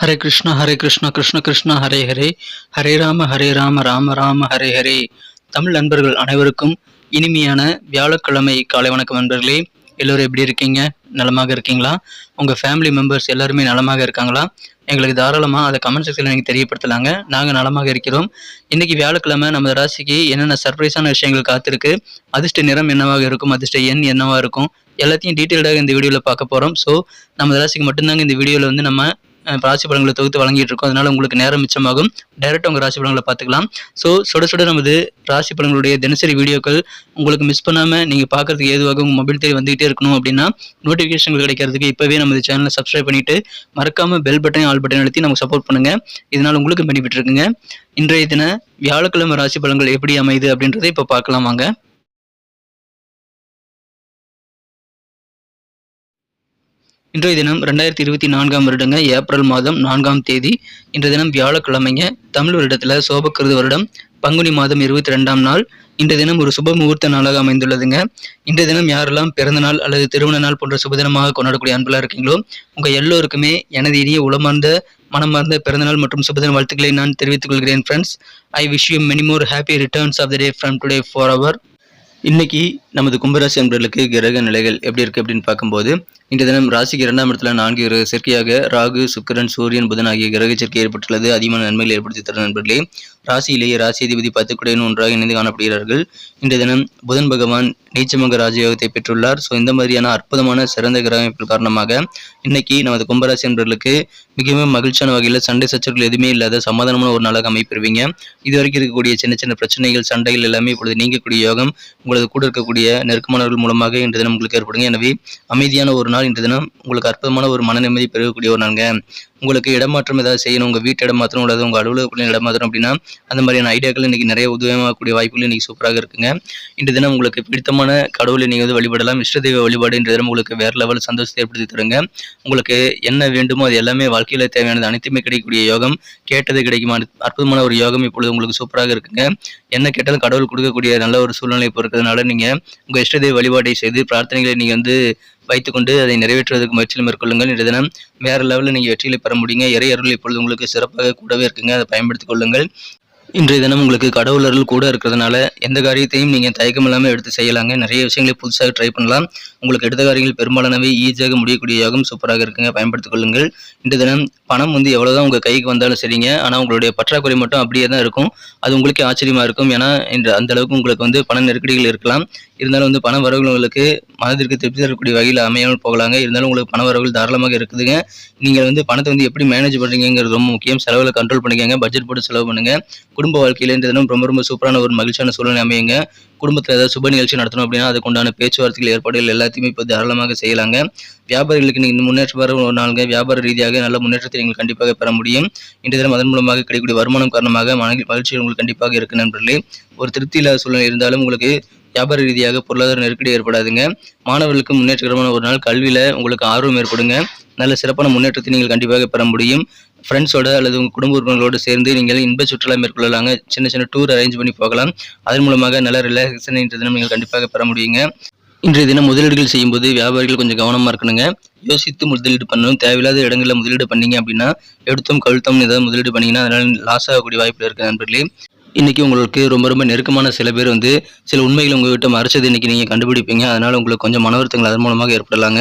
ஹரே கிருஷ்ணா ஹரே கிருஷ்ணா கிருஷ்ண கிருஷ்ணா ஹரே ஹரே. ஹரே ராம ஹரே ராம ராம ராம ஹரே ஹரே. தமிழ் நண்பர்கள் அனைவருக்கும் இனிமையான வியாழக்கிழமை காலை வணக்கம் நண்பர்களே. எல்லோரும் எப்படி இருக்கீங்க? நலமாக இருக்கீங்களா? உங்கள் ஃபேமிலி மெம்பர்ஸ் எல்லாருமே நலமாக இருக்காங்களா? எங்களுக்கு தாராளமாக அதை கமெண்ட் செக்ஷனில் நீங்கள் தெரியப்படுத்தலாங்க. நாங்கள் நலமாக இருக்கிறோம். இன்றைக்கி வியாழக்கிழமை நம்ம ராசிக்கு என்னென்ன சர்ப்ரைஸான விஷயங்கள் காத்திருக்கு? அதிர்ஷ்ட நிறம் என்னவாக இருக்கும்? அதிர்ஷ்ட எண் என்னவாக இருக்கும்? எல்லாத்தையும் டீட்டெயில்டாக இந்த வீடியோவில் பார்க்க போகிறோம் ஸோ நம்ம ராசிக்கு மட்டும்தாங்க இந்த வீடியோவில் வந்து நம்ம ராசி பலன்களை தொகுத்து வழங்கிட்டு இருக்கோம். அதனால உங்களுக்கு நேரம் மிச்சமாகும். டைரெக்டாக உங்கள் ராசி பலன்களை பார்த்துக்கலாம். ஸோ சுட சுட நமது ராசி பலன்களுடைய தினசரி வீடியோக்கள் உங்களுக்கு மிஸ் பண்ணாமல் நீங்கள் பார்க்கறதுக்கு ஏதுவாக உங்கள் மொபைல் தேடி வந்துகிட்டே இருக்கணும் அப்படின்னா நோட்டிஃபிகேஷன் கிடைக்கிறதுக்கு இப்போவே நம்ம சேனலை சப்ஸ்கிரைப் பண்ணிட்டு மறக்காமல் பெல் பட்டன் ஆல் பட்டன் அழுத்தி நமக்கு சப்போர்ட் பண்ணுங்க. இதனால் உங்களுக்கு பெனிஃபிட் இருக்குங்க. இன்றைய தின வியாழக்கிழமை ராசி பலன்கள் எப்படி அமையுது அப்படின்றத இப்போ பார்க்கலாம் வாங்க. இன்றைய தினம் ரெண்டாயிரத்தி இருபத்தி நான்காம் வருடங்க ஏப்ரல் மாதம் நான்காம் தேதி. இன்றைய தினம் வியாழக்கிழமைங்க தமிழ் வருடத்தில் சோபக்கிருது வருடம் பங்குனி மாதம் இருபத்தி ரெண்டாம் நாள். இன்றைய தினம் ஒரு சுப முகூர்த்த நாளாக அமைந்துள்ளதுங்க. இன்றைய தினம் யாரெல்லாம் பிறந்த நாள் அல்லது திருமண நாள் போன்ற சுபதினமாக கொண்டாடக்கூடிய அன்பெல்லாம் இருக்கீங்களோ உங்கள் எல்லோருக்குமே எனது இனிய உளமார்ந்த மனமார்ந்த பிறந்தநாள் மற்றும் சுபதின வாழ்த்துக்களை நான் தெரிவித்துக் கொள்கிறேன் friends I wish you many more happy returns of the day from today for our இன்னைக்கு நமது கும்பராசி அன்பர்களுக்கு கிரக நிலைகள் எப்படி இருக்கு அப்படின்னு பார்க்கும்போது இன்றைய தினம் ராசிக்கு இரண்டாம் இடத்துல நான்கு கிரக சேர்க்கையாக ராகு சுக்கிரன் சூரியன் புதன் ஆகிய கிரக சேர்க்கை ஏற்பட்டுள்ளது. அதிகமான நன்மைகளை ஏற்படுத்தி தரும் நண்பர்களே ராசியிலேயே ராசி அதிபதி பத்து குடையன் ஒன்றாக இணைந்து காணப்படுகிறார்கள். இன்றைய தினம் புதன் பகவான் நீச்சமங்க ராஜயோகத்தை பெற்றுள்ளார். ஸோ இந்த மாதிரியான அற்புதமான சிறந்த கிரகமைப்பு காரணமாக இன்னைக்கு நமது கும்பராசி நண்பர்களுக்கு மிகவும் மகிழ்ச்சியான வகையில் சண்டை சச்சரவுகள் எதுவுமே இல்லாத சமாதானமான ஒரு நாளாக அமைப்பெறுவீங்க இது வரைக்கும் இருக்கக்கூடிய சின்ன சின்ன பிரச்சனைகள் சண்டைகள் எல்லாமே இப்பொழுது நீங்கக்கூடிய யோகம் உங்களது கூட இருக்கக்கூடிய நெருக்கமானவர்கள் மூலமாக இன்று தினம் உங்களுக்கு ஏற்படுங்க. எனவே அமைதியான ஒரு நாள் இன்று தினம் உங்களுக்கு அற்புதமான ஒரு மன நிம்மதி பெறக்கூடிய ஒரு நாளுங்க. உங்களுக்கு இடமாற்றம் ஏதாவது செய்யணும் உங்கள் வீட்டு இடமாற்றம் அல்லது உங்கள் அலுவலகத்தில் இடமாற்றம் அப்படின்னா அந்த மாதிரியான ஐடியாக்கள் இன்னைக்கு நிறைய உதவியாகக்கூடிய வாய்ப்புகள் இன்னைக்கு சூப்பராக இருக்குங்க. இன்று தினம் உங்களுக்கு பிடித்தமான கடவுளை நீங்கள் வந்து வழிபடலாம் இஷ்ட தெய்வ வழிபாடு இன்று தினம் உங்களுக்கு வேறு லெவல் சந்தோஷத்தை ஏற்படுத்தி தருங்க. உங்களுக்கு என்ன வேண்டுமோ அது எல்லாமே வாழ்க்கையில் தேவையானது அனைத்துமே கிடைக்கக்கூடிய யோகம் கேட்டது கிடைக்கும் அற்புதமான ஒரு யோகம் இப்பொழுது உங்களுக்கு சூப்பராக இருக்குங்க. என்ன கேட்டாலும் கடவுள் கொடுக்கக்கூடிய நல்ல ஒரு சூழ்நிலை இப்போ இருக்கிறதுனால நீங்கள் உங்கள் இஷ்ட தெய்வ வழிபாட்டை செய்து பிரார்த்தனைகளை நீங்கள் வந்து வைத்துக்கொண்டு அதை நிறைவேற்றுவதற்கு முயற்சியில் மேற்கொள்ளுங்கள். இன்றைய தினம் வேறு லெவலில் நீங்கள் வெற்றிகளை பெற முடியுங்க. இறை அருள் இப்பொழுது உங்களுக்கு சிறப்பாக கூடவே இருக்குங்க. அதை பயன்படுத்திக் கொள்ளுங்கள். இன்றைய தினம் உங்களுக்கு கடவுள் அருள் கூட இருக்கிறதுனால எந்த காரியத்தையும் நீங்கள் தயக்கம் இல்லாமல் எடுத்து செய்யலாங்க. நிறைய விஷயங்களை புதுசாக ட்ரை பண்ணலாம். உங்களுக்கு எடுத்த காரியங்கள் பெரும்பாலானவை ஈஸியாக முடியக்கூடிய யோகம் சூப்பராக இருக்குங்க. பயன்படுத்திக் கொள்ளுங்கள். இன்றைய தினம் பணம் வந்து எவ்வளோதான் உங்கள் கைக்கு வந்தாலும் சரிங்க. ஆனால் உங்களுடைய பற்றாக்குறை மட்டும் அப்படியே தான் இருக்கும். அது உங்களுக்கே ஆச்சரியமாக இருக்கும். ஏன்னா இன்று அந்த அளவுக்கு உங்களுக்கு வந்து பண நெருக்கடிகள் இருக்கலாம். இருந்தாலும் வந்து பண வரவுகள் உங்களுக்கு மனதிற்கு திருப்தி தரக்கூடிய வகையில் அமையாமல் போகலாங்க. இருந்தாலும் உங்களுக்கு பண வரவுகள் தாராளமாக இருக்குதுங்க. நீங்கள் வந்து பணத்தை வந்து எப்படி மேனேஜ் பண்ணுறீங்கிறது ரொம்ப முக்கியம். செலவில் கண்ட்ரோல் பண்ணிக்கங்க. பட்ஜெட் போட்டு செலவு பண்ணுங்க. குடும்ப வாழ்க்கையில் இந்த தினம் ரொம்ப ரொம்ப சூப்பரான ஒரு மகிழ்ச்சியான சூழ்நிலை அமையுங்க. குடும்பத்தில் ஏதாவது சுப நிகழ்ச்சி நடத்தணும் அப்படின்னா அதுக்குண்டான பேச்சுவார்த்தைகள் ஏற்பாடுகள் எல்லாத்தையுமே இப்போ தாராளமாக செய்யலாங்க. வியாபாரிகளுக்கு நீங்கள் முன்னேற்றம் வர ஒரு நாளுங்க. வியாபார ரீதியாக நல்ல முன்னேற்றத்தை நீங்கள் கண்டிப்பாக பெற முடியும். இன்றைய தினம் அதன் மூலமாக கிடைக்கக்கூடிய வருமானம் காரணமாக மன மகிழ்ச்சி உங்களுக்கு கண்டிப்பாக இருக்கு நண்பர்களே. ஒரு திருப்தி இல்லாத சூழ்நிலை இருந்தாலும் உங்களுக்கு வியாபார ரீதியாக பொருளாதார நெருக்கடி ஏற்படாதுங்க. மாணவர்களுக்கு முன்னேற்றகரமான ஒரு நாள். கல்வியில் உங்களுக்கு ஆர்வம் ஏற்படுங்க. நல்ல சிறப்பான முன்னேற்றத்தை நீங்கள் கண்டிப்பாக பெற முடியும். ஃப்ரெண்ட்ஸோட அல்லது உங்கள் குடும்ப உறுப்பினர்களோடு சேர்ந்து நீங்கள் இன்ப சுற்றுலா மேற்கொள்ளலாங்க. சின்ன சின்ன டூர் அரேஞ்ச் பண்ணி போகலாம். அதன் மூலமாக நல்ல ரிலாக்ஸேஷன் இன்றைய தினம் நீங்கள் கண்டிப்பாக பெற முடியுங்க. இன்றைய தினம் முதலீடுகள் செய்யும்போது வியாபாரிகள் கொஞ்சம் கவனமாக இருக்கணுங்க. யோசித்து முதலீடு பண்ணணும். தேவையில்லாத இடங்களில் முதலீடு பண்ணீங்க அப்படின்னா எடுத்தோம் கழுத்தம் ஏதாவது முதலீடு பண்ணீங்கன்னா அதனால் லாஸ் ஆகக்கூடிய வாய்ப்பு இருக்கு நண்பர்களே. இன்றைக்கி உங்களுக்கு ரொம்ப ரொம்ப நெருக்கமான சில பேர் வந்து சில உண்மைகளை உங்கள்கிட்ட மறைச்சது இன்றைக்கி நீங்கள் கண்டுபிடிப்பீங்க. அதனால் உங்களுக்கு கொஞ்சம் மன வருத்தங்கள் அதன் மூலமாக ஏற்படலாங்க.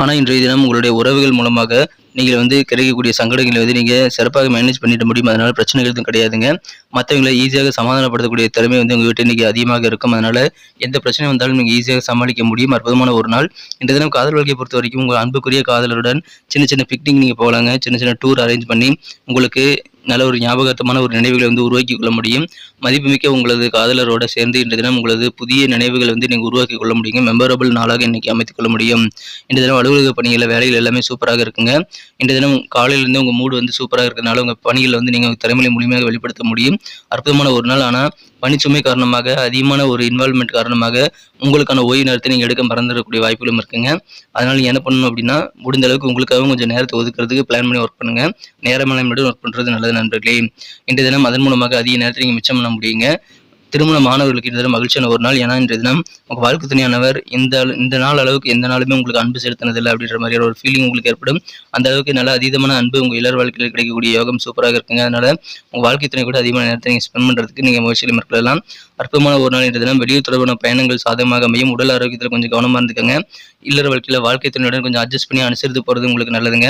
ஆனால் இன்றைய தினம் உங்களுடைய உறவுகள் மூலமாக நீங்கள் வந்து கிடைக்கக்கூடிய சங்கடங்களை வந்து நீங்கள் சிறப்பாக மேனேஜ் பண்ணிட முடியும். அதனால் பிரச்சனைகள் எதுவும் கிடையாதுங்க. மற்றவங்களை ஈஸியாக சமாதானப்படுத்தக்கூடிய திறமை வந்து உங்கள் வீட்டில் இன்றைக்கி அதிகமாக இருக்கும். அதனால் எந்த பிரச்சனை வந்தாலும் நீங்கள் ஈஸியாக சமாளிக்க முடியும். அற்புதமான ஒரு நாள். இந்த தினம் காதல் வாழ்க்கையை பொறுத்த வரைக்கும் உங்கள் அன்புக்குரிய காதலருடன் சின்ன சின்ன பிக்னிக் நீங்கள் போகலாங்க. சின்ன சின்ன டூர் அரேஞ்ச் பண்ணி உங்களுக்கு நல்ல ஒரு ஞாபகார்த்தமான ஒரு நினைவுகளை வந்து உருவாக்கி கொள்ள முடியும். மதிப்புமிக்க உங்களது காதலரோட சேர்ந்து இன்றைய தினம் உங்களது புதிய நினைவுகளை வந்து நீங்கள் உருவாக்கி கொள்ள முடியுங்க. மெமரபிள் நாளாக இன்னைக்கு அமைத்துக் கொள்ள முடியும். இன்றைய தினம் அலுவலக பணிகளில் வேலைகள் எல்லாமே சூப்பராக இருக்குங்க. இன்றைய தினம் காலையிலேருந்து உங்கள் மூடு வந்து சூப்பராக இருக்கிறதுனால உங்கள் பணிகளை வந்து நீங்கள் திறமையை முழுமையாக வெளிப்படுத்த முடியும். அற்புதமான ஒரு நாள். ஆனால் பணிச்சுமை காரணமாக அதிகமான ஒரு இன்வால்மெண்ட் காரணமாக உங்களுக்கான ஓய்வு நேரத்தை நீங்கள் எடுக்க மறந்துடக்கூடிய வாய்ப்புகளும் இருக்குங்க. அதனால் நீங்கள் என்ன பண்ணணும் அப்படின்னா முடிந்த அளவுக்கு உங்களுக்காகவும் கொஞ்சம் நேரத்தை ஒதுக்கிறதுக்கு பிளான் பண்ணி ஒர்க் பண்ணுங்கள் நேரம் மேலாண்மையோடு ஒர்க் பண்ணுறது நல்லது நண்பர்களே. இன்றைய தினம் அதன் மூலமாக அதிக நேரத்தை நீங்கள் மிச்சம் பண்ண முடியுங்க. திருமண மாணவர்களுக்கு இந்த தினம் மகிழ்ச்சியான ஒரு நாள். ஏன்னா இன்றைய தினம் உங்கள் வாழ்க்கை துணையானவர் இந்த இந்த நாள் அளவுக்கு எந்த நாளுமே உங்களுக்கு அன்பு செலுத்தினதில்லை அப்படின்ற மாதிரியான ஒரு ஃபீலிங் உங்களுக்கு ஏற்படும். அந்த அளவுக்கு நல்ல அதீதமான அன்பு உங்கள் இளர் வாழ்க்கையில் கிடைக்கக்கூடிய யோகம் சூப்பராக இருக்குங்க. அதனால உங்கள் வாழ்க்கை துணை கூட அதிகமான நேரத்தை நீங்கள் ஸ்பெண்ட் பண்ணுறதுக்கு நீங்கள் முயற்சியில் மேற்கொள்ளலாம். அற்புதமான ஒரு நாள் இன்றைய தினம். வெளியூர் தொடர்பான பயணங்கள் சாதகமாக அமையும். உடல் ஆரோக்கியத்தில் கொஞ்சம் கவனமாக இருந்துக்கங்க. இல்லற வாழ்க்கையில் வாழ்க்கை துணையுடன் கொஞ்சம் அட்ஜஸ்ட் பண்ணி அனுசரித்து போகிறது உங்களுக்கு நல்லதுங்க.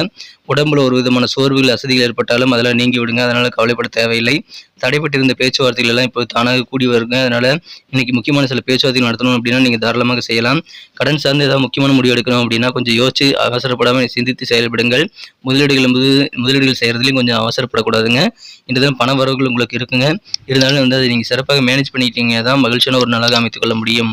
உடம்புல ஒரு விதமான சோர்வுகள் அசதிகள் ஏற்பட்டாலும் அதெல்லாம் நீங்கி விடுங்க. அதனால் கவலைப்பட தேவையில்லை. தடைப்பட்டிருந்த பேச்சுவார்த்தைகள் எல்லாம் இப்போ தானாக கூடி வருங்க. அதனால் இன்னைக்கு முக்கியமான சில பேச்சுவார்த்தைகள் நடத்தணும் அப்படின்னா நீங்கள் தாராளமாக செய்யலாம். கடன் சார்ந்து ஏதாவது முக்கியமான முடிவு எடுக்கணும் அப்படின்னா கொஞ்சம் யோசிச்சு அவசரப்படாமல் சிந்தித்து செயல்படுங்கள். முதலீடுகள் என்பது முதலீடுகள் செய்கிறதுலையும் கொஞ்சம் அவசரப்படக்கூடாதுங்க. இந்த தினம் பண வரவுகள் உங்களுக்கு இருக்குங்க. இருந்தாலும் வந்து அதை நீங்கள் சிறப்பாக மேனேஜ் பண்ணிக்கிட்டீங்க தான் மகிழ்ச்சியான ஒரு நாளாக அமைத்துக்கொள்ள முடியும்.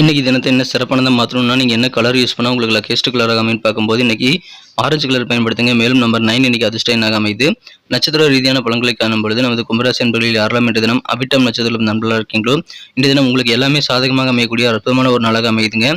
இன்னைக்கு தினத்தை என்ன சிறப்பானதாக மாற்றணும்னா நீங்கள் என்ன கலர் யூஸ் பண்ணால் உங்களுக்கு லக்கேஸ்ட் கலராக அமைன்னு பார்க்கும்போது இன்னைக்கு ஆரஞ்சு கலர் பயன்படுத்துங்க. மேலும் நம்பர் நைன் இன்னைக்கு அதிர்ஷ்ட எண்ணாக அமைது நட்சத்திர ரீதியான பலன்களை காணும் பொழுது நமது கும்பராசி என்பர்களில் யாரெல்லாம் இன்று தினம் அபிட்டம் நட்சத்திரம் நண்பர்களாக இருக்கீங்களோ இன்றைய தினம் உங்களுக்கு எல்லாமே சாதகமாக அமையக்கூடிய அற்புதமான ஒரு நாளாக அமையுதுங்க.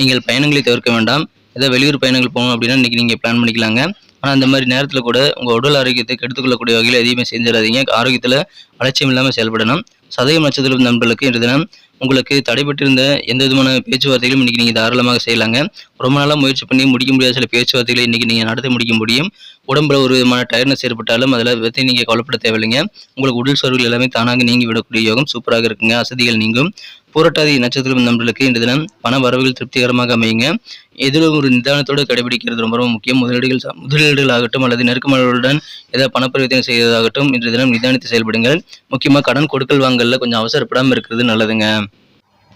நீங்கள் பயணங்களை தவிர்க்க வேண்டாம். ஏதாவது வெளியூர் பயணங்கள் போகணும் அப்படின்னா இன்னைக்கு நீங்கள் பிளான் பண்ணிக்கலாங்க. ஆனால் அந்த மாதிரி நேரத்தில் கூட உங்கள் உடல் ஆரோக்கியத்தை கெடுத்துக்கொள்ளக்கூடிய வகையில் எதையுமே செஞ்சிடாதீங்க. ஆரோக்கியத்தில் அலட்சியம் இல்லாமல் செயல்படணும். சதயம் நட்சத்திரம் நண்பர்களுக்கு இன்று தினம் உங்களுக்கு தடைப்பட்டிருந்த எந்த விதமான பேச்சுவார்த்தைகளும் இன்றைக்கி நீங்கள் தாராளமாக செய்யலாங்க. ரொம்ப நாளாக முயற்சி பண்ணி முடிக்க முடியாத சில பேச்சுவார்த்தைகளை இன்றைக்கி நீங்கள் நடத்த முடிக்க முடியும். உடம்புல ஒரு விதமான டயர்னஸ் ஏற்பட்டாலும் அதில் பற்றி நீங்கள் கவலைப்பட தேவையில்லைங்க. உங்களுக்கு உடல் சோர்வுகள் எல்லாமே தானாக நீங்கி விடக்கூடிய யோகம் சூப்பராக இருக்குங்க. அசதிகள் நீங்கும். புரட்டாதி நட்சத்திரம் நண்பர்களுக்கு இந்த தினம் பண வரவுகள் திருப்திகரமாக அமையுங்க. எதிலும் ஒரு நிதானத்தோடு கடைபிடிக்கிறது ரொம்ப ரொம்ப முக்கியம். முதலீடுகள் முதலீடுகள் ஆகட்டும் அல்லது நெருக்கமானவர்களுடன் ஏதாவது பணப்பரிவர்த்தனை செய்வதாகட்டும் இன்றைய தினம் நிதானித்து செயல்படுங்கள். முக்கியமாக கடன் கொடுக்கல் வாங்கல்ல கொஞ்சம் அவசரப்படாமல் இருக்கிறது நல்லதுங்க.